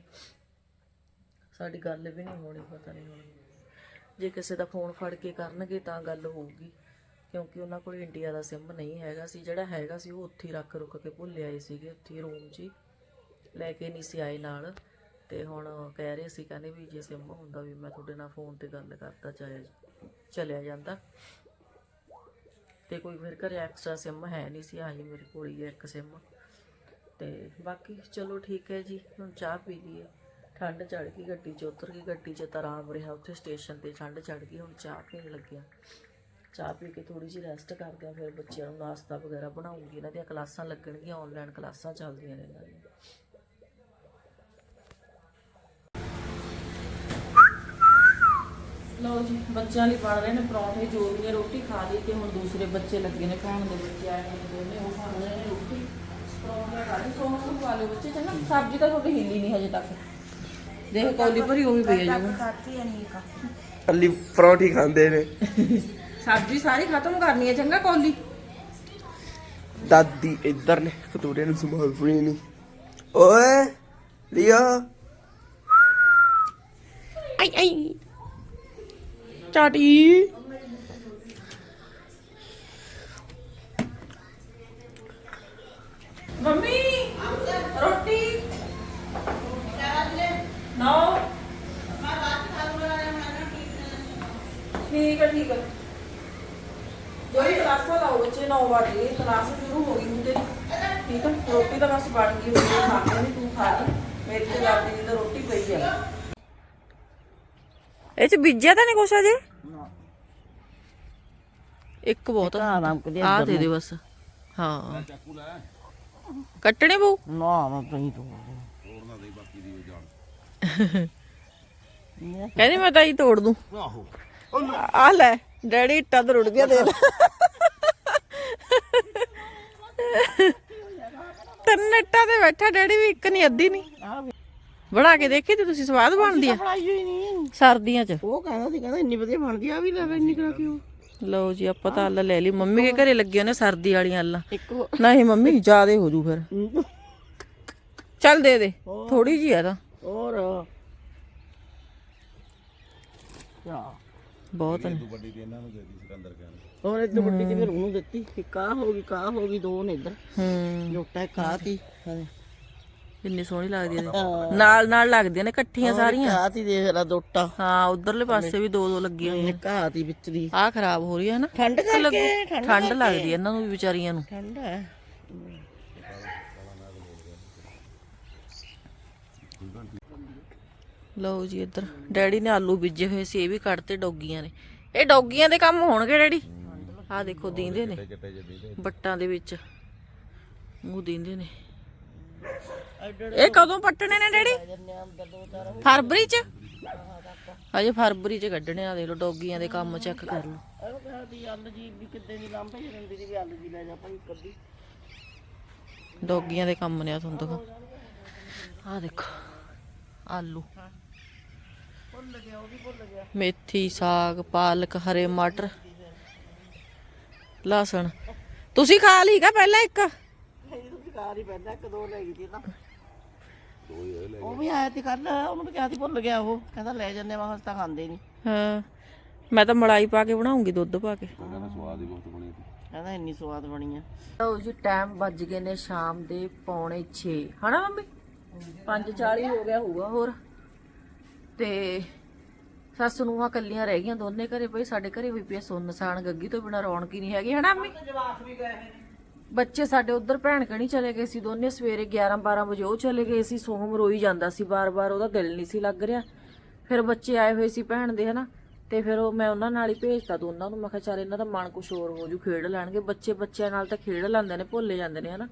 ਸਾਡੀ ਗੱਲ ਵੀ ਨਹੀਂ ਹੋਣੀ, ਪਤਾ ਨਹੀਂ ਹੁਣ। ਜੇ ਕਿਸੇ ਦਾ ਫੋਨ ਫੜ ਕੇ ਕਰਨਗੇ ਤਾਂ ਗੱਲ ਹੋਊਗੀ, ਕਿਉਂਕਿ ਉਹਨਾਂ ਕੋਲ ਇੰਡੀਆ ਦਾ ਸਿਮ ਨਹੀਂ ਹੈਗਾ ਸੀ, ਜਿਹੜਾ ਹੈਗਾ ਸੀ ਉਹ ਉੱਥੇ ਰੱਖ ਰੁੱਕ ਕੇ ਭੁੱਲ ਆਏ ਸੀਗੇ, ਉੱਥੇ ਰੂਮ 'ਚ ਹੀ ਲੈ ਕੇ ਨਹੀਂ ਸੀ ਆਏ ਨਾਲ। ਤੇ ਹੁਣ ਕਹਿ ਰਹੇ ਸੀ, ਕਹਿੰਦੇ ਵੀ ਜੇ ਸਿਮ ਹੁੰਦਾ ਵੀ ਮੈਂ ਤੁਹਾਡੇ ਨਾਲ ਫੋਨ ਤੇ ਗੱਲ ਕਰਦਾ, ਚਾਹੇ ਚਲਿਆ ਜਾਂਦਾ। ਤੇ ਕੋਈ ਮੇਰੇ ਘਰੇ ਐਕਸਟਰਾ ਸਿਮ ਹੈ ਨਹੀਂ ਸੀ, ਆਹੀ ਮੇਰੇ ਕੋਲ ਹੀ ਹੈ ਇੱਕ ਸਿਮ ਤੇ ਬਾਕੀ ਚਲੋ ਠੀਕ ਹੈ ਜੀ, ਹੁਣ ਚਾਹ ਪੀ ਲਈਏ। ਠੰਡ ਚੜ ਗਈ, ਗੱਡੀ 'ਚ ਉਤਰ ਗਈ, ਗੱਡੀ 'ਚ ਤਾਂ ਆਰਾਮ ਰਿਹਾ, ਉੱਥੇ ਸਟੇਸ਼ਨ ਤੇ ਠੰਡ ਚੜ ਗਈ, ਹੁਣ ਚਾਹ ਪੀਣ ਲੱਗਿਆ। ਚਾਹ ਪੀ ਕੇ ਥੋੜੀ ਜਿਹੀ ਰੈਸਟ ਕਰਦੇ ਆ ਫਿਰ ਬੱਚਿਆਂ ਨੂੰ ਨਾਸ਼ਤਾ ਵਗੈਰਾ ਬਣਾਉਂਗੀ, ਇਹਨਾਂ ਦੀਆਂ ਕਲਾਸਾਂ ਲੱਗਣਗੀਆਂ ਆਨਲਾਈਨ ਕਲਾਸਾਂ ਚੱਲਦੀਆਂ ਨੇ ਇਹਨਾਂ ਦੀਆਂ। ਲਓ ਜੀ, ਬੱਚਿਆਂ ਲਈ ਬਣ ਰਹੇ ਨੇ ਪਰੌਂਠੇ, ਜੋ ਵੀ ਨੇ ਰੋਟੀ ਖਾ ਲਈ ਤੇ ਹੁਣ ਦੂਸਰੇ ਬੱਚੇ ਲੱਗੇ ਨੇ ਖਾਣ ਦੇ ਬੱਚੇ ਆਏ ਨੇ ਦੋਨੇ ਉਹ ਖਾ ਰਹੇ ਨੇ ਰੋਟੀ। ਪਰੌਂਠੇ ਖਾ ਲਈ ਸੋਹਣ ਨੂੰ ਖਾ ਲਓ ਬੱਚੇ, ਚੰਗਾ, ਸਬਜ਼ੀ ਤਾਂ ਤੁਹਾਡੀ ਹਿੱਲੀ ਨਹੀਂ ਹਜੇ ਤੱਕ। ਦੇਖ ਕੌਲੀ ਭਰੀ ਉਹ ਵੀ ਪਈ ਆ ਜਾਊਗਾ ਕੱਲੀ ਪਰੌਂਠੀ ਖਾਂਦੇ ਨੇ। ਸਬਜ਼ੀ ਸਾਰੀ ਖਤਮ ਕਰਨੀ ਹੈ ਚੰਗਾ ਕੌਲੀ। ਦਾਦੀ ਇੱਧਰ ਨੇ ਕਤੂਰੇ ਨੂੰ ਸੰਭਾਲ ਫਰੀ ਨਹੀਂ ਓਏ ਲਿਆ। ਆਈ ਆਈ। ਚਾਟੀ। ਮੰਮੀ। ਠੀਕ ਹੈ ਠੀਕ ਹੈ ਜਿਹੜੀ ਕਲਾਸਾਂ ਲਾਓ ਬੱਚੇ 9 ਵਜੇ ਕਲਾਸ ਸ਼ੁਰੂ ਹੋ ਗਈ ਤੇਰੀ। ਠੀਕ ਹੈ ਰੋਟੀ ਤਾਂ ਬਸ ਬਣ ਗਈ ਹੋਈ ਹੈ ਖਾ ਕੇ ਤੂੰ ਖਾ ਲਈ। ਮੇਰੀ ਤੇ ਦਾਦੀ ਦੀ ਤਾਂ ਰੋਟੀ ਪਈ ਆ। ਇਹ ਚ ਬੀਜਿਆ ਤਾਂ ਨਹੀਂ ਕੁਛ ਅਜੇ ਇੱਕ ਬਹੁਤ। ਆ ਆ ਦੇ ਦੇ ਬਸ। ਹਾਂ। ਕੱਟਣੇ ਬੂ ਨਾ ਨਾ ਤੂੰ ਕਹਿੰਦੀ ਮੈਂ ਤਾਂ ਹੀ ਤੋੜ ਦੂੰ। ਆਹੋ। ਆ ਲੈ ਡੈਡੀ ਇੱਟਾਂ ਤੇ ਰੁੜ ਗਿਆ ਦੇ ਤਿੰਨ ਇੱਟਾਂ ਤੇ ਬੈਠਾ ਡੈਡੀ ਵੀ ਇੱਕ ਨਹੀਂ ਅੱਧੀ ਨਹੀਂ। ਬਣਾ ਕੇ ਦੇਖੀ ਤੇ ਤੁਸੀਂ ਸਵਾਦ ਬਣਦੀ ਆ। ਬਣਾਈ ਹੋਈ ਨਹੀਂ ਸਰਦੀਆਂ 'ਚ। ਉਹ ਕਹਿੰਦਾ ਸੀ ਕਹਿੰਦਾ ਇੰਨੀ ਵਧੀਆ ਬਣਦੀ ਆ ਵੀ ਲੈ ਲੈ ਇੰਨੀ ਕਰਾ ਕਿਉਂ ਲਓ ਜੀ ਆਪਾਂ ਤਾਂ ਅੱਲ ਲੈ ਲਈ। ਮੰਮੀ ਦੇ ਘਰੇ ਲੱਗੇ ਨੇ ਸਰਦੀ ਵਾਲੀਆਂ ਅੱਲਾਂ। ਨਹੀਂ ਮੰਮੀ ਜ਼ਿਆਦੇ ਹੋ ਜੂ ਫਿਰ। ਚੱਲ ਦੇ ਦੇ ਥੋੜੀ ਜੀ ਆ ਤਾਂ। ਹੋਰ। ਯਾ ਬਹੁਤ ਨੇ। ਹੋਰ ਇੱਕ ਵੱਡੀ ਤੇ ਫਿਰ ਉਹਨੂੰ ਦਿੱਤੀ। ਇੱਕ ਆ ਹੋ ਗਈ ਕਾ ਹੋ ਗਈ ਦੋ ਨੇ ਇੱਧਰ। ਹੂੰ। ਜੋਟਾ ਕਾ ਤੀ ਕਿੰਨੀ ਸੋਹਣੀ ਲੱਗਦੀ ਆ ਨਾਲ ਨਾਲ ਲੱਗਦੀਆਂ ਨੇ ਇਕੱਠੀਆਂ ਸਾਰੀਆਂ। ਕਾ ਤੀ ਦੇਖ ਲੈ ਦੋਟਾ ਹਾਂ ਉਧਰਲੇ ਪਾਸੇ ਵੀ ਦੋ ਦੋ ਲੱਗੀਆਂ ਹੋਈਆਂ। ਕਾ ਤੀ ਵਿੱਚ ਦੀ। ਆਹ ਖਰਾਬ ਹੋ ਰਹੀ ਹੈ ਨਾ। ਠੰਡ ਕਰਕੇ ਠੰਡ ਠੰਡ ਲੱਗਦੀ ਹੈ ਇਹਨਾਂ ਨੂੰ ਵੀ ਵਿਚਾਰੀਆਂ ਨੂੰ। ਠੰਡ ਹੈ। ਲਓ ਜੀ ਇੱਧਰ। ਡੈਡੀ ਨੇ ਆਲੂ ਬੀਜੇ ਹੋਏ ਸੀ, ਇਹ ਵੀ ਕੱਢਤੇ ਡੌਗੀਆਂ ਨੇ। ਇਹ ਡੌਗੀਆਂ ਦੇ ਕੰਮ ਹੋਣਗੇ ਡੈਡੀ? ਆਹ ਦੇਖੋ, ਦੀਂਦੇ ਨੇ। ਬੱਟਾਂ ਦੇ ਵਿੱਚ। ਮੂੰਹ ਦੀਂਦੇ ਨੇ। ਇਹ ਕਦੋਂ ਪੱਟਣੇ ਨੇ ਡੈਡੀ? ਫਰਵਰੀ ਚ? ਅਜੇ ਫਰਵਰੀ ਚ ਕੱਢਣੇ ਆ, ਦੇਖ ਲਓ, ਡੌਗੀਆਂ ਦੇ ਕੰਮ ਚੈੱਕ ਕਰ ਲਓ। ਡੌਗੀਆਂ ਦੇ ਕੰਮ ਨੇ ਆ, ਤੁਹਾਨੂੰ ਦਿਖਾ। ਆਹ ਦੇਖੋ। ਆਲੂ। ਮੇਥੀ ਸਾਗ ਪਾਲਕ ਹਰੇ ਮਟਰ ਲਸਣ। ਤੁਸੀਂ ਖਾ ਲਈ ਕਾ ਪਹਿਲਾਂ ਇੱਕ? ਕਾਰ ਹੀ ਪੈਂਦਾ ਇੱਕ ਦੋ ਲੈ ਗਈ ਸੀ ਨਾ। ਉਹ ਵੀ ਆਇਆ ਤੇ ਕੱਲ ਉਹਨੂੰ ਵੀ ਕਿਹਾ ਸੀ ਭੁੱਲ ਗਿਆ ਉਹ। ਕਹਿੰਦਾ ਲੈ ਜੰਨੇ ਮੈਂ ਹਸਤਾ ਖਾਂਦੇ ਨਹੀਂ। ਹਾਂ। ਮੈਂ ਤਾਂ ਮਲਾਈ ਪਾ ਕੇ ਬਣਾਉਂਗੀ ਦੁੱਧ ਪਾ ਕੇ। ਕਹਿੰਦਾ ਇੰਨੀ ਸਵਾਦ ਬਣੀ ਆ। ਲਓ ਜੀ ਟਾਈਮ ਵੱਜ ਗਏ ਨੇ ਸ਼ਾਮ ਦੇ ਪੌਣੇ 6 ਹਨਾ ਮੰਮੀ? 5:40 ਹੋ ਗਿਆ ਹੋਊਗਾ ਹੋਰ। ਤੇ ਸੱਸ ਨੂੰ ਆ ਕੱਲੀਆਂ ਰਹਿ ਗਈਆਂ ਦੋਨੇ ਘਰੇ ਪਈ ਸਾਡੇ ਘਰੇ ਹੋਈ ਪਈ ਆ ਸੁੰਨਸਾਨ ਗੱਗੀ ਤੋਂ ਬਿਨਾ ਰੌਣਕ ਹੀ ਨਹੀਂ ਹੈਗੀ ਹਨਾ ਮੰਮੀ? ਬੱਚੇ ਸਾਡੇ ਉਧਰ ਭੈਣ ਕਣੀ ਚਲੇ ਗਏ ਸੀ ਦੋਨੇ ਸਵੇਰੇ 11 12 ਵਜੇ ਉਹ ਚਲੇ ਗਏ ਸੀ ਸੋਹਮ ਰੋਈ ਜਾਂਦਾ ਸੀ ਬਾਰ-ਬਾਰ ਉਹਦਾ ਦਿਲ ਨਹੀਂ ਸੀ ਲੱਗ ਰਿਹਾ। ਫਿਰ ਬੱਚੇ ਆਏ ਹੋਏ ਸੀ ਭੈਣ ਦੇ ਹਨਾ। ਤੇ ਫਿਰ ਉਹ ਮੈਂ ਉਹਨਾਂ ਨਾਲ ਹੀ ਭੇਜਤਾ ਦੋਨਾਂ ਨੂੰ ਮੈਂ ਕਿਹਾ ਚੱਲ ਇਹਨਾਂ ਦਾ ਮਨ ਕੁਛ ਹੋਰ ਹੋ ਜੂ ਖੇਡ ਲੈਣਗੇ। ਬੱਚੇ ਬੱਚਿਆਂ ਨਾਲ ਤਾਂ ਖੇਡ ਲੈਂਦੇ ਨੇ ਭੁੱਲੇ ਜਾਂਦੇ ਨੇ ਹਨਾ।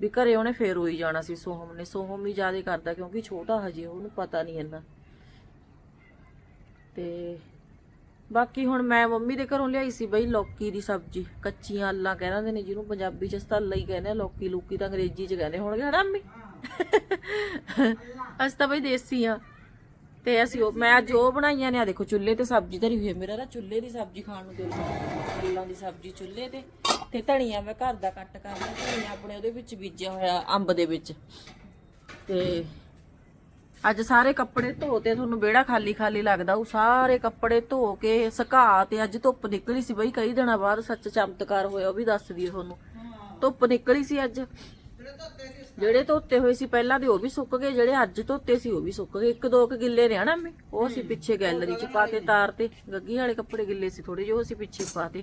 ਵੀ ਘਰੇ ਉਹਨੇ ਫੇਰ ਰੋਈ ਜਾਣਾ ਸੀ ਸੋਹਮ ਨੇ। ਸੋਹਮ ਹੀ ਜ਼ਿਆਦਾ ਕਰਦਾ ਕਿਉਂਕਿ ਛੋਟਾ ਹਜੇ ਉਹਨੂੰ ਪਤਾ ਨਹੀਂ ਇੰਨਾ। ਤੇ ਬਾਕੀ ਹੁਣ ਮੈਂ ਮੰਮੀ ਦੇ ਘਰੋਂ ਲਿਆਈ ਸੀ ਬਈ ਲੌਕੀ ਦੀ ਸਬਜ਼ੀ। ਕੱਚੀਆਂ ਅੱਲਾਂ ਕਹਿੰਦੇ ਨੇ ਜਿਹਨੂੰ ਪੰਜਾਬੀ ਚ ਸਤੱਲਾ ਹੀ ਕਹਿੰਦੇ ਆ ਲੌਕੀ ਲੂਕੀ ਤਾਂ ਅੰਗਰੇਜ਼ੀ ਚ ਕਹਿੰਦੇ ਹੋਣਗੇ ਹਨਾ ਅੰਮੀ ਅਸੀਂ ਤਾਂ ਬਈ ਦੇਸੀ ਆ। ਤੇ ਅਸੀਂ ਉਹ ਮੈਂ ਅੱਜ ਉਹ ਬਣਾਈਆਂ ਨੇ ਆ ਦੇਖੋ ਚੁੱਲ੍ਹੇ ਤੇ ਸਬਜ਼ੀ ਧਰੀ ਹੋਈ ਹੈ। ਮੇਰਾ ਨਾ ਚੁੱਲ੍ਹੇ ਦੀ ਸਬਜ਼ੀ ਖਾਣ ਨੂੰ ਦਿਲ ਕਰਦਾ ਅੱਲਾਂ ਦੀ ਸਬਜ਼ੀ ਚੁੱਲ੍ਹੇ ਤੇ। ਤੇ ਧਨੀਆ ਮੈਂ ਘਰ ਦਾ ਕੱਟ ਕਰ ਲਿਆ ਧਨੀਆ ਆਪਣੇ ਉਹਦੇ ਵਿੱਚ ਬੀਜਿਆ ਹੋਇਆ ਅੰਬ ਦੇ ਵਿੱਚ। ਤੇ ਅੱਜ ਸਾਰੇ ਕੱਪੜੇ ਧੋਤੇ ਤੁਹਾਨੂੰ ਵਿਹੜਾ ਖਾਲੀ ਖਾਲੀ ਲੱਗਦਾ ਉਹ ਸਾਰੇ ਕੱਪੜੇ ਧੋ ਕੇ ਸੁਕਾ ਤੇ ਅੱਜ ਧੁੱਪ ਨਿਕਲੀ ਸੀ ਬਈ ਕਈ ਦਿਨਾਂ ਬਾਅਦ ਸੱਚ ਚਮਤਕਾਰ ਹੋਇਆ ਉਹ ਵੀ ਦੱਸ ਦਈਏ ਤੁਹਾਨੂੰ। ਧੁੱਪ ਨਿਕਲੀ ਸੀ ਅੱਜ। ਜਿਹੜੇ ਧੋਤੇ ਹੋਏ ਸੀ ਪਹਿਲਾਂ ਦੇ ਉਹ ਵੀ ਸੁੱਕ ਗਏ ਜਿਹੜੇ ਅੱਜ ਧੋਤੇ ਸੀ ਉਹ ਵੀ ਸੁੱਕ ਗਏ। ਇੱਕ ਦੋ ਕੁ ਗਿੱਲੇ ਨੇ ਹਨਾ ਮੈਂ ਉਹ ਅਸੀਂ ਪਿੱਛੇ ਗੈਲਰੀ 'ਚ ਪਾ ਕੇ ਤਾਰ ਤੇ। ਗੱਗੀ ਵਾਲੇ ਕੱਪੜੇ ਗਿੱਲੇ ਸੀ ਥੋੜੇ ਜਿਹੇ ਉਹ ਅਸੀਂ ਪਿੱਛੇ ਪਾ ਤੇ।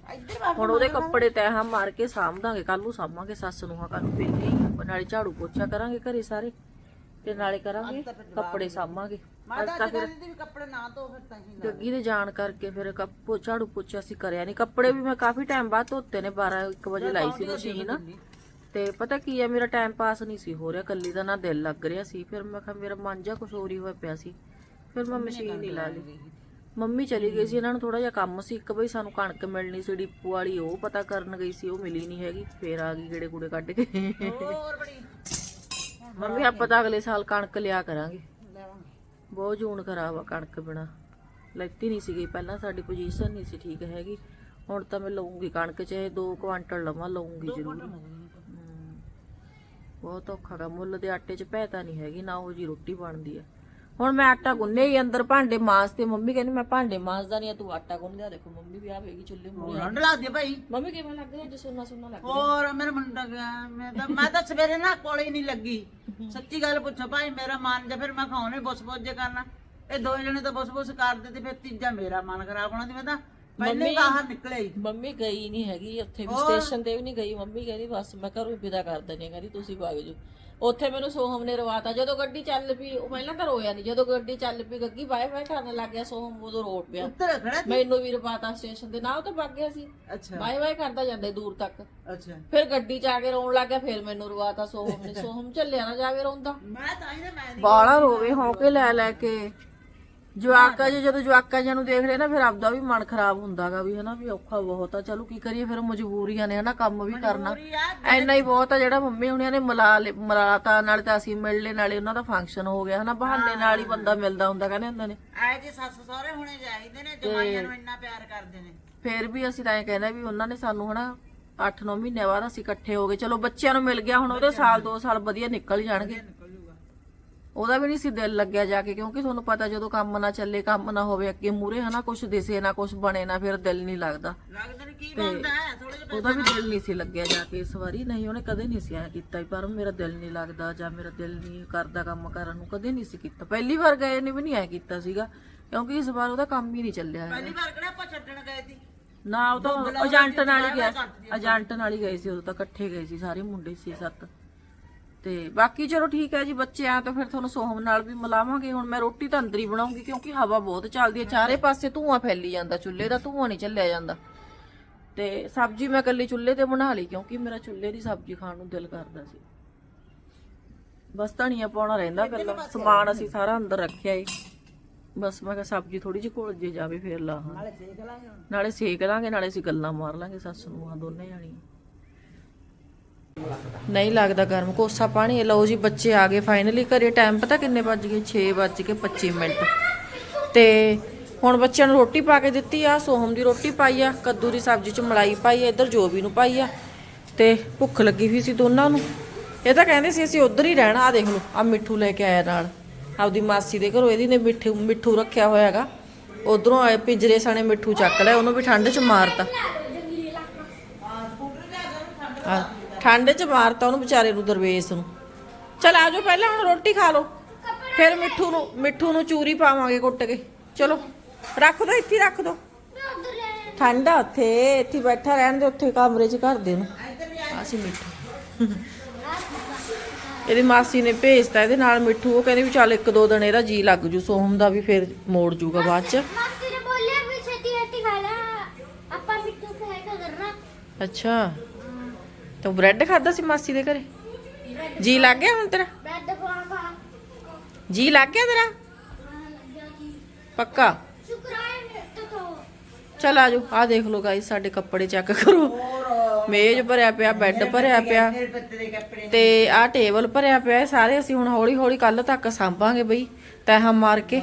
ਹੁਣ ਉਹਦੇ ਕੱਪੜੇ ਤੈਹਾਂ ਮਾਰ ਕੇ ਸਾਂਭ ਦਾਂਗੇ ਕੱਲ ਨੂੰ ਸਾਂਭਾਂਗੇ ਸੱਸ ਨੂੰ ਹਾਂ ਕੱਲ ਨੂੰ। ਨਾਲੇ ਝਾੜੂ ਪੋਚਾ ਕਰਾਂਗੇ ਘਰੇ ਸਾਰੇ ਤੇ ਨਾਲੇ ਕਰਾਂਗੇ ਕੱਪੜੇ ਸਾਂਭਾਂਗੇ। ਤਾਂ ਗੱਗੀ ਦੇ ਜਾਣ ਕਰਕੇ ਫਿਰ ਕੱਪੋ ਝਾੜੂ ਪੋਚਾ ਅਸੀਂ ਕਰਿਆ ਨਹੀਂ ਕੱਪੜੇ ਵੀ ਮੈਂ ਕਾਫੀ ਟਾਈਮ ਬਾਅਦ ਧੋਤੇ ਨੇ 12 1 ਵਜੇ ਲਾਈ ਸੀ ਮਸ਼ੀਨ ਤੇ ਪਤਾ ਕੀ ਹੈ ਮੇਰਾ ਟਾਈਮ ਪਾਸ ਨਹੀਂ ਸੀ ਹੋ ਰਿਹਾ ਕੱਲੀ ਦਾ ਨਾ ਦਿਲ ਲੱਗ ਰਿਹਾ ਸੀ। ਫਿਰ ਮੈਂ ਕਿਹਾ ਮੇਰਾ ਮਨ ਜਾ ਕੁਛ ਹੋਰ ਹੀ ਹੋਇਆ ਪਿਆ ਸੀ। ਫਿਰ ਮੈਂ ਮਸ਼ੀਨ ਹੀ ਲਾ ਲਈ। ਮੰਮੀ ਚਲੀ ਗਈ ਸੀ ਇਹਨਾਂ ਨੂੰ ਥੋੜਾ ਜਿਹਾ ਕੰਮ ਸੀ। ਇੱਕ ਬਈ ਸਾਨੂੰ ਕਣਕ ਮਿਲਣੀ ਸੀ ਡਿਪੂ ਵਾਲੀ ਉਹ ਪਤਾ ਕਰਨ ਗਈ ਸੀ ਉਹ ਮਿਲੀ ਨਹੀਂ ਹੈਗੀ। ਫੇਰ ਆ ਗਈ ਗੇੜੇ ਗੂੜੇ ਕੱਢ ਕੇ। ਮੰਮੀ ਆਪਾਂ ਤਾਂ ਅਗਲੇ ਸਾਲ ਕਣਕ ਲਿਆ ਕਰਾਂਗੇ। ਬਹੁਤ ਜੂਨ ਖਰਾਬ ਆ ਕਣਕ ਬਿਨਾ। ਲੈਤੀ ਨਹੀਂ ਸੀ ਗਈ ਪਹਿਲਾਂ ਸਾਡੀ ਪੋਜੀਸ਼ਨ ਨਹੀਂ ਸੀ ਠੀਕ ਹੈਗੀ। ਹੁਣ ਤਾਂ ਮੈਂ ਲਵਾਂਗੀ ਕਣਕ ਚਾਹੇ 2 ਕੁਆਂਟਲ ਲਵਾਂ ਲਵਾਂਗੀ ਜ਼ਰੂਰ। ਬਹੁਤ ਔਖਾ ਗਾ ਮੁੱਲ ਦੇ ਆਟੇ 'ਚ ਭੈਤਾ ਨਹੀਂ ਹੈਗੀ ਨਾ ਉਹ ਜੀ ਰੋਟੀ ਬਣਦੀ ਆ। ਹੁਣ ਮੈਂ ਆਟਾ ਗੁੰਨੇ ਹੀ ਅੰਦਰ ਭਾਂਡੇ ਮਾਸ ਤੇ ਮੰਮੀ ਕਹਿੰਦੀ ਮੈਂ ਭਾਂਡੇ ਮਾਸਦਾ ਨਹੀਂ ਆ ਤੂੰ ਆਟਾ ਗੁੰਨ ਲਿਆ ਦੇਖੋ ਮੰਮੀ ਵੀ ਆ ਵੇਗੀ ਚੁੱਲ੍ਹੇ ਮੂਰੇ ਠੰਡ ਲੱਗਦੀ ਆ ਭਾਈ। ਮੰਮੀ ਕਿਵੇਂ ਲੱਗ ਰਿਹਾ ਜੇ ਸੁੰਨਾ ਸੁੰਨਾ ਲੱਗ ਰਿਹਾ ਹੋਰ ਮੇਰੇ ਮੁੰਡਾ ਗਿਆ ਮੈਂ ਤਾਂ ਮੈਂ ਤਾਂ ਸਵੇਰੇ ਨਾ ਕੋਲੇ ਹੀ ਨਹੀਂ ਲੱਗੀ। ਸੱਚੀ ਗੱਲ ਪੁੱਛੋ ਭਾਈ ਮੇਰਾ ਮਨ ਜੇ ਫਿਰ ਮੈਂ ਖਾਉਣੇ ਬੁੱਸ ਬੁੱਸ ਜੇ ਕਰਨਾ ਇਹ ਦੋ ਜਣੇ ਤਾਂ ਬੁੱਸ ਬੁੱਸ ਕਰਦੇ ਤੇ ਫਿਰ ਤੀਜਾ ਮੇਰਾ ਮਨ ਖਰਾਬ ਹੋਣਾ ਸੀ ਮੈਂ ਤਾਂ ਪਹਿਲੇ ਬਾਹਰ ਨਿਕਲੇ ਹੀ। ਮੰਮੀ ਗਈ ਨਹੀਂ ਹੈਗੀ ਉੱਥੇ ਵੀ ਸਟੇਸ਼ਨ ਤੇ ਵੀ ਨਹੀਂ ਗਈ। ਮੰਮੀ ਕਹਿੰਦੀ ਬਸ ਮੈਂ ਘਰੋਂ ਹੀ ਵਿਦਾ ਕਰ ਦਿੰਦੀ ਹਾਂ। ਕਹਿੰਦੀ ਤੁਸੀਂ ਵਗ ਜਾਓ। ਉੱਥੇ ਮੈਨੂੰ ਸੋਹਮ ਨੇ ਰਵਾਤਾ। ਜਦੋਂ ਗੱਡੀ ਚੱਲ ਪਈ ਉਹ ਪਹਿਲਾਂ ਤਾਂ ਰੋਇਆ ਨਹੀਂ ਜਦੋਂ ਗੱਡੀ ਚੱਲ ਪਈ ਗੱਗੀ ਬਾਏ ਬਾਏ ਕਰਨ ਲੱਗ ਗਿਆ ਸੋਹਮ ਉਦੋਂ ਰੋਟ ਪਿਆ। ਉੱਤਰ ਖੜਾ ਮੈਨੂੰ ਵੀ ਰਵਾਤਾ ਸਟੇਸ਼ਨ ਤੇ। ਨਾ ਉਹ ਤਾਂ ਵਗ ਗਿਆ ਸੀ। ਅੱਛਾ। ਬਾਏ ਬਾਏ ਕਰਦਾ ਜਾਂਦਾ ਦੂਰ ਤੱਕ। ਅੱਛਾ। ਫਿਰ ਗੱਡੀ ਚ ਆ ਕੇ ਰੋਣ ਲੱਗ ਗਿਆ ਫਿਰ ਮੈਨੂੰ ਰਵਾਤਾ ਸੋਹਮ ਨੇ। ਸੋਹਮ ਚੱਲਿਆ ਨਾ ਜਾਵੇ ਰੋਂਦਾ। ਮੈਂ ਤਾਂ ਹੀ ਨਾ ਮੈਂ ਨਹੀਂ ਬਾਲਾ ਰੋਵੇ ਹੌਕੇ ਲੈ ਲੈ ਕੇ। ਜਵਾਕਾ ਜੀ ਜਦੋਂ ਜਵਾਕਾ ਜੀ ਨੂੰ ਦੇਖ ਰਹੇ ਨਾ ਫਿਰ ਆਪਦਾ ਵੀ ਮਨ ਖਰਾਬ ਹੁੰਦਾਗਾ ਵੀ ਹਨਾ ਵੀ ਔਖਾ ਬਹੁਤ ਆ। ਚਲੋ ਕੀ ਕਰੀਏ ਫਿਰ ਮਜਬੂਰੀਆਂ ਨੇ ਹਨਾ ਕੰਮ ਵੀ ਕਰਨਾ। ਐਨਾ ਹੀ ਬਹੁਤ ਆ ਜਿਹੜਾ ਮੰਮੀ ਹੁਣਿਆਂ ਨੇ ਮਿਲਾ ਲੇ- ਮਿਲਾਤਾ ਨਾਲੇ ਤਾਂ ਅਸੀਂ ਮਿਲ ਲਏ ਨਾਲੇ ਉਹਨਾਂ ਦਾ ਫੰਕਸ਼ਨ ਹੋ ਗਿਆ ਹਨਾ। ਬਹਾਨੇ ਨਾਲ ਹੀ ਬੰਦਾ ਮਿਲਦਾ ਹੁੰਦਾ ਕਹਿੰਦੇ ਹੁੰਦੇ ਨੇ। ਆਏ ਜੇ ਸੱਸ ਸਹੁਰੇ ਹੋਣੇ ਚਾਹੀਦੇ ਨੇ ਜਮਾਈਆਂ ਨੂੰ ਇੰਨਾ ਪਿਆਰ ਕਰਦੇ ਨੇ। ਫਿਰ ਵੀ ਅਸੀਂ ਤਾਂ ਇਹ ਕਹਿੰਦੇ ਵੀ ਉਹਨਾਂ ਨੇ ਸਾਨੂੰ ਹਨਾ 8-9 ਮਹੀਨੇ ਬਾਅਦ ਅਸੀਂ ਇਕੱਠੇ ਹੋ ਗਏ। ਚਲੋ ਬੱਚਿਆਂ ਨੂੰ ਮਿਲ ਗਿਆ ਹੁਣ ਉਹਦੇ ਸਾਲ 2 ਸਾਲ ਵਧੀਆ ਨਿਕਲ ਜਾਣਗੇ। ਉਹਦਾ ਵੀ ਨਹੀਂ ਸੀ ਦਿਲ ਲੱਗਿਆ ਜਾ ਕੇ ਕਿਉਂਕਿ ਤੁਹਾਨੂੰ ਪਤਾ ਜਦੋਂ ਕੰਮ ਨਾ ਚੱਲੇ ਕੰਮ ਨਾ ਹੋਵੇ ਅੱਗੇ ਮੂਰੇ ਹਨਾ ਕੁਝ ਦਿਸੇ ਨਾ ਕੁਝ ਬਣੇ ਨਾ ਫਿਰ ਦਿਲ ਨਹੀਂ ਲੱਗਦਾ। ਲੱਗਦੇ ਨੇ ਕੀ ਬਣਦਾ ਹੈ ਥੋੜੇ ਜਿਹਾ ਉਹਦਾ ਵੀ ਦਿਲ ਨਹੀਂ ਸੀ ਲੱਗਿਆ ਜਾ ਕੇ ਇਸ ਵਾਰੀ ਨਹੀਂ ਉਹਨੇ ਕਦੇ ਨਹੀਂ ਸੀ ਐ ਕੀਤਾ ਪਰ ਮੇਰਾ ਦਿਲ ਨਹੀਂ ਲੱਗਦਾ ਜਾਂ ਮੇਰਾ ਦਿਲ ਨਹੀਂ ਕਰਦਾ ਕੰਮ ਕਰਨ ਨੂੰ ਕਦੇ ਨਹੀਂ ਸੀ ਕੀਤਾ। ਪਹਿਲੀ ਵਾਰ ਗਏ ਨੇ ਵੀ ਨਹੀਂ ਐ ਕੀਤਾ ਸੀਗਾ ਕਿਉਂਕਿ ਇਸ ਵਾਰ ਉਹਦਾ ਕੰਮ ਹੀ ਨਹੀਂ ਚੱਲਿਆ। ਪਹਿਲੀ ਵਾਰ ਕਿਹੜਾ ਆਪਾਂ ਛੱਡਣ ਗਏ ਸੀ? ਨਾ ਉਹ ਤਾਂ ਏਜੰਟ ਨਾਲ ਹੀ ਗਿਆ ਏਜੰਟ ਨਾਲ ਹੀ ਗਏ ਸੀ ਉਦੋਂ ਤਾਂ ਇਕੱਠੇ ਗਏ ਸੀ ਸਾਰੇ ਮੁੰਡੇ ਸੀ ਸੱਤ। ਤੇ ਬਾਕੀ ਚਲੋ ਠੀਕ ਹੈ ਜੀ ਬੱਚੇ ਆ ਤਾਂ ਫਿਰ ਤੁਹਾਨੂੰ ਸੋਹਮ ਨਾਲ ਵੀ ਮਿਲਾਵਾਂਗੇ। ਹੁਣ ਮੈਂ ਰੋਟੀ ਤਾਂ ਅੰਦਰ ਹੀ ਬਣਾਉਂਗੀ ਕਿਉਂਕਿ ਹਵਾ ਬਹੁਤ ਚੱਲਦੀ ਹੈ। ਚਾਰੇ ਪਾਸੇ ਧੂਆਂ ਫੈਲੀ ਜਾਂਦਾ ਚੁੱਲ੍ਹੇ ਦਾ ਧੂਆਂ ਨਹੀਂ ਚੱਲਿਆ ਜਾਂਦਾ। ਤੇ ਸਬਜ਼ੀ ਮੈਂ ਇਕੱਲੀ ਚੁੱਲ੍ਹੇ ਤੇ ਬਣਾ ਲਈ ਕਿਉਂਕਿ ਮੇਰਾ ਚੁੱਲ੍ਹੇ ਦੀ ਸਬਜ਼ੀ ਖਾਣ ਨੂੰ ਦਿਲ ਕਰਦਾ ਸੀ। ਬਸ ਧਨੀਆ ਪਾਉਣਾ ਰਹਿੰਦਾ ਪਹਿਲਾਂ ਸਮਾਨ ਅਸੀਂ ਸਾਰਾ ਅੰਦਰ ਰੱਖਿਆ ਏ। ਬਸ ਮੈਂ ਕਿਹਾ ਸਬਜ਼ੀ ਥੋੜੀ ਜਿਹੀ ਘੁਲ ਜੇ ਜਾਵੇ ਫੇਰ ਲਾ ਨਾਲੇ ਸੇਕ ਲਾਂਗੇ ਨਾਲੇ ਸੇਕ ਲਾਂਗੇ ਨਾਲੇ ਅਸੀਂ ਗੱਲਾਂ ਮਾਰ ਲਾਂਗੇ ਸੱਸ ਨੂੰ ਆ ਦੋਨੇ ਜਾਣੀਆਂ। ਨਹੀਂ ਲੱਗਦਾ ਗਰਮ ਕੋਸਾ ਪਾਣੀ। ਲਓ ਜੀ ਬੱਚੇ ਆ ਗਏ ਫਾਈਨਲੀ ਘਰੇ ਟਾਈਮ ਪਤਾ ਕਿੰਨੇ ਵੱਜ ਗਏ? 6 ਵੱਜ ਕੇ 25 ਮਿੰਟ। ਤੇ ਹੁਣ ਬੱਚਿਆਂ ਨੂੰ ਰੋਟੀ ਪਾ ਕੇ ਦਿੱਤੀ ਆ ਸੋਹਮ ਦੀ ਰੋਟੀ ਪਾਈ ਆ ਕੱਦੂ ਦੀ ਸਬਜ਼ੀ ਚ ਮਲਾਈ ਪਾਈ ਆ ਇੱਧਰ ਜੋਬੀ ਨੂੰ ਪਾਈ ਆ। ਤੇ ਭੁੱਖ ਲੱਗੀ ਹੋਈ ਸੀ ਦੋਨਾਂ ਨੂੰ। ਇਹ ਤਾਂ ਕਹਿੰਦੇ ਸੀ ਅਸੀਂ ਉੱਧਰ ਹੀ ਰਹਿਣਾ ਆ ਦੇਖ ਲਓ ਆ ਮਿੱਠੂ ਲੈ ਕੇ ਆਇਆ ਨਾਲ। ਆਪਦੀ ਮਾਸੀ ਦੇ ਘਰੋਂ ਇਹਦੀ ਨੇ ਮਿੱਠੂ ਮਿੱਠੂ ਰੱਖਿਆ ਹੋਇਆ ਹੈਗਾ। ਉਧਰੋਂ ਆਏ ਪਿੰਜਰੇ ਸਾਣੇ ਮਿੱਠੂ ਚੱਕ ਲਿਆ ਉਹਨੂੰ ਵੀ ਠੰਡ 'ਚ ਮਾਰਤਾ। ਹਾਂ, ਠੰਡ 'ਚ ਮਾਰਤਾ ਉਹਨੂੰ ਵਿਚਾਰੇ ਨੂੰ ਦਰਵੇਸ਼ ਨੂੰ। ਚਲ ਆਜੋ ਪਹਿਲਾਂ ਹੁਣ ਰੋਟੀ ਖਾ ਲਓ। ਫਿਰ ਮਿੱਠੂ ਨੂੰ ਮਿੱਠੂ ਨੂੰ ਚੂਰੀ ਪਾਵਾਂਗੇ ਕੁੱਟ ਕੇ। ਚਲੋ ਰੱਖ ਦੋ ਇੱਥੇ ਰੱਖ ਦੋ। ਠੰਡ ਆ ਉੱਥੇ ਇੱਥੇ ਬੈਠਾ ਰਹਿਣ ਦੇ ਉੱਥੇ ਕਮਰੇ 'ਚ ਘਰ ਦੇ ਨੂੰ। ਅਸੀਂ ਮਿੱਠੂ। ਇਹਦੀ ਮਾਸੀ ਨੇ ਭੇਜਤਾ ਇਹਦੇ ਨਾਲ ਮਿੱਠੂ ਉਹ ਕਹਿੰਦੀ ਵੀ ਚੱਲ ਇੱਕ ਦੋ ਦਿਨ ਇਹਦਾ ਜੀ ਲੱਗ ਜੂ ਸੋਹਮ ਦਾ ਵੀ ਫਿਰ ਮੋੜ ਜੂਗਾ ਬਾਅਦ 'ਚ। ਮਾਸੀ ਨੇ ਬੋਲਿਆ ਵੀ ਛੇਤੀ ਛੇਤੀ ਖਾ ਲੈ। ਆਪਾਂ ਮਿੱਠੂ ਖਾਏ ਕਾ ਕਰਨਾ। ਅੱਛਾ। ਤੂੰ ਬ੍ਰੈਡ ਖਾਦਾ ਸੀ ਮਾਸੀ ਦੇ ਘਰੇ? ਜੀ ਲੱਗ ਗਿਆ ਹੁਣ ਤੇਰਾ? ਬ੍ਰੈਡ ਖਵਾ ਖਾ ਜੀ ਲੱਗ ਗਿਆ ਤੇਰਾ? ਪੱਕਾ? ਚਲ ਆਜੋ ਆ ਦੇਖ ਲਓ ਗਾਇਸ ਸਾਡੇ ਕੱਪੜੇ ਚੈੱਕ ਕਰੋ। ਮੇਜ਼ ਭਰਿਆ ਪਿਆ ਬੈੱਡ ਭਰਿਆ ਪਿਆ। ਤੇ ਆਹ ਟੇਬਲ ਭਰਿਆ ਪਿਆ ਇਹ ਸਾਰੇ ਅਸੀਂ ਹੁਣ ਹੌਲੀ ਹੌਲੀ ਕੱਲ ਤੱਕ ਸਾਂਭਾਂਗੇ ਬਈ ਤੈਹਾਂ ਮਾਰ ਕੇ।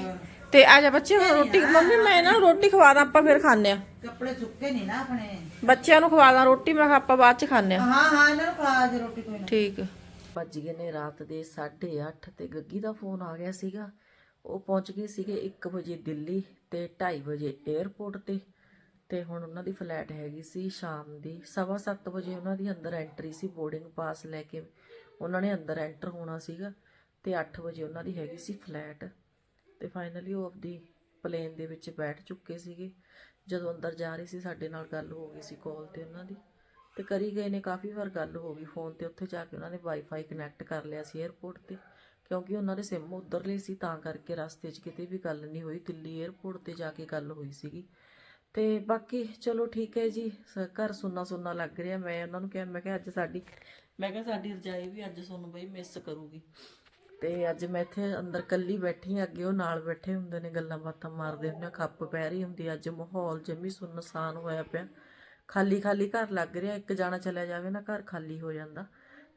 ਤੇ ਆ ਜਾ ਬੱਚੇ ਹੁਣ ਰੋਟੀ ਮੰਮੀ ਮੈਂ ਇਹਨਾਂ ਨੂੰ ਰੋਟੀ ਖਵਾ ਦਾਂ ਆਪਾਂ ਫਿਰ ਖਾਂਦੇ ਆ ਕੱਪੜੇ ਸੁੱਕੇ ਨਹੀਂ ਨਾ ਆਪਣੇ। ਬੱਚਿਆਂ ਨੂੰ ਖਵਾ ਦਾਂ ਰੋਟੀ ਮੈਂ ਕਿਹਾ ਆਪਾਂ ਬਾਅਦ ਚ ਖਾਂਦੇ ਆ ਹਾਂ ਹਾਂ ਇਹਨਾਂ ਨੂੰ ਖਾ ਦੇ ਰੋਟੀ ਕੋਈ ਨਾ। ਠੀਕ। ਵੱਜ ਗਏ ਨੇ ਰਾਤ ਦੇ 8:30 ਤੇ ਗੱਗੀ ਦਾ ਫੋਨ ਆ ਗਿਆ ਸੀਗਾ। ਉਹ ਪਹੁੰਚ ਗਏ ਸੀਗੇ 1 ਵਜੇ ਦਿੱਲੀ ਤੇ 2:30 ਵਜੇ 에ਅਰਪੋਰਟ ਤੇ। ਤੇ ਹੁਣ ਉਹਨਾਂ ਦੀ ਫਲਾਈਟ ਹੈਗੀ ਸੀ ਸ਼ਾਮ ਦੀ। 7:30 ਵਜੇ ਉਹਨਾਂ ਦੀ ਅੰਦਰ ਐਂਟਰੀ ਸੀ ਬੋਰਡਿੰਗ ਪਾਸ ਲੈ ਕੇ। ਉਹਨਾਂ ਨੇ ਅੰਦਰ ਐਂਟਰ ਹੋਣਾ ਸੀਗਾ ਤੇ 8 ਵਜੇ ਉਹਨਾਂ ਦੀ ਹੈਗੀ ਸੀ ਫਲਾਈਟ ਤੇ ਫਾਈਨਲੀ ਉਹ ਆਪਦੀ ਪਲੇਨ ਦੇ ਵਿੱਚ ਬੈਠ ਚੁੱਕੇ ਸੀਗੇ। ਜਦੋਂ ਅੰਦਰ ਜਾ ਰਹੇ ਸੀ, ਸਾਡੇ ਨਾਲ ਗੱਲ ਹੋ ਗਈ ਸੀ ਕਾਲ ਤੇ ਉਹਨਾਂ ਦੀ। ਤੇ ਕਰੀ ਗਏ ਨੇ ਕਾਫੀ ਵਾਰ ਗੱਲ ਹੋ ਗਈ ਫੋਨ ਤੇ, ਉੱਥੇ ਜਾ ਕੇ ਉਹਨਾਂ ਨੇ ਵਾਈਫਾਈ ਕਨੈਕਟ ਕਰ ਲਿਆ ਸੀ 에ਅਰਪੋਰਟ ਤੇ। ਕਿਉਂਕਿ ਉਹਨਾਂ ਦੇ ਸਿਮ ਉਧਰਲੇ ਸੀ, ਤਾਂ ਕਰਕੇ ਰਸਤੇ 'ਚ ਕਿਤੇ ਵੀ ਗੱਲ ਨਹੀਂ ਹੋਈ। ਦਿੱਲੀ 에ਅਰਪੋਰਟ ਤੇ ਜਾ ਕੇ ਗੱਲ ਹੋਈ ਸੀਗੀ। ਤੇ ਬਾਕੀ ਚਲੋ ਠੀਕ ਹੈ ਜੀ, ਸ- ਘਰ ਸੁੰਨਾ ਸੁੰਨਾ ਲੱਗ ਰਿਹਾ। ਮੈਂ ਉਹਨਾਂ ਨੂੰ ਕਿਹਾ, ਮੈਂ ਕਿਹਾ, ਅੱਜ ਸਾਡੀ ਮੈਂ ਕਿਹਾ, ਸਾਡੀ ਰਜਾਈ ਵੀ ਅੱਜ ਤੁਹਾਨੂੰ ਬਈ ਮਿਸ ਕਰੂਗੀ। ਤੇ ਅੱਜ ਮੈਂ ਇੱਥੇ ਅੰਦਰ ਕੱਲੀ ਬੈਠੀ ਹਾਂ, ਅੱਗੇ ਉਹ ਨਾਲ ਬੈਠੇ ਹੁੰਦੇ ਨੇ ਗੱਲਾਂ ਬਾਤਾਂ ਮਾਰਦੇ ਹੁੰਦੇ ਆ, ਖੱਪ ਪੈ ਰਹੀ ਹੁੰਦੀ ਅੱਜ ਮਾਹੌਲ ਜਮੀ ਸੁੰਨਸਾਨ ਹੋਇਆ ਪਿਆ। ਖਾਲੀ ਖਾਲੀ ਘਰ ਲੱਗ ਰਿਹਾ ਇੱਕ ਜਾਣਾ ਚਲਿਆ ਜਾਵੇ ਨਾ ਘਰ ਖਾਲੀ ਹੋ ਜਾਂਦਾ।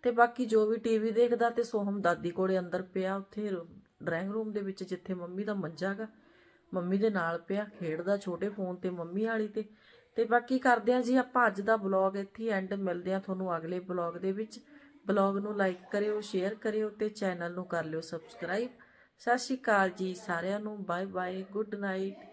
ਤੇ ਬਾਕੀ ਜੋ ਵੀ ਟੀਵੀ ਦੇਖਦਾ ਤੇ ਸੋਹਮ ਦਾਦੀ ਕੋਲੇ ਅੰਦਰ ਪਿਆ ਉੱਥੇ ਡਰਾਇੰਗ ਰੂਮ ਦੇ ਵਿੱਚ ਜਿੱਥੇ ਮੰਮੀ ਦਾ ਮੰਜਾ ਗਾ ਮੰਮੀ ਦੇ ਨਾਲ ਪਿਆ ਖੇਡਦਾ ਛੋਟੇ ਫੋਨ ਤੇ ਮੰਮੀ ਵਾਲੀ ਤੇ। ਤੇ ਬਾਕੀ ਕਰਦੇ ਆ ਜੀ ਆਪਾਂ ਅੱਜ ਦਾ ਬਲੌਗ ਇੱਥੇ ਐਂਡ ਮਿਲਦੇ ਆ ਤੁਹਾਨੂੰ ਅਗਲੇ ਬਲੌਗ ਦੇ ਵਿੱਚ। ਬਲੌਗ ਨੂੰ ਲਾਈਕ ਕਰਿਓ, ਸ਼ੇਅਰ ਕਰਿਓ ਤੇ ਚੈਨਲ ਨੂੰ ਕਰ ਲਿਓ ਸਬਸਕ੍ਰਾਈਬ। ਸਤਿ ਸ਼੍ਰੀ ਅਕਾਲ ਜੀ ਸਾਰਿਆਂ ਨੂੰ। Bye bye good night.